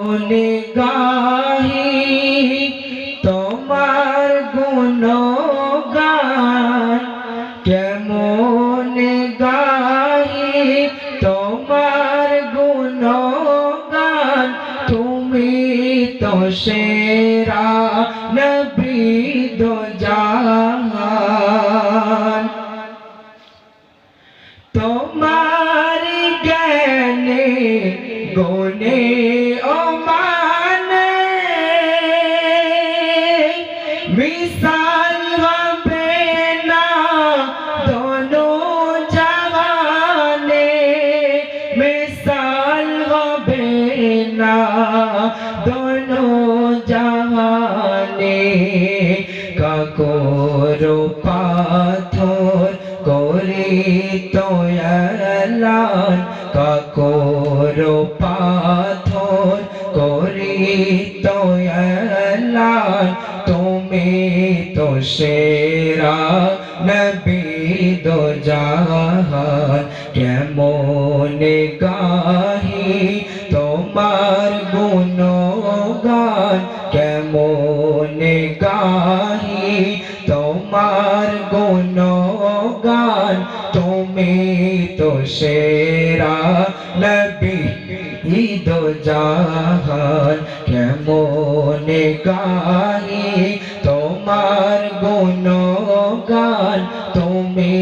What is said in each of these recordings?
বলে গাহি, তোমার গুণগান কেমন গাহি, তোমার গুণগান তুমি তো সেরা নবী দো জাহান। তোমার কাকর পাথর করে তোয়ালান কাকর পাথর করে তোয়ালান তুমি তো সেরা নবী দো জাহান কেমন গাহি তোমার গুণগান কেমন গাহি তোমার গুণগান তুমি তো সেরা নবী ঈদ জাহান। কেমন গাহি তোমার গুণগান? তুমি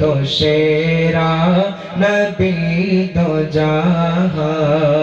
তো সেরা নবী দো জাহান।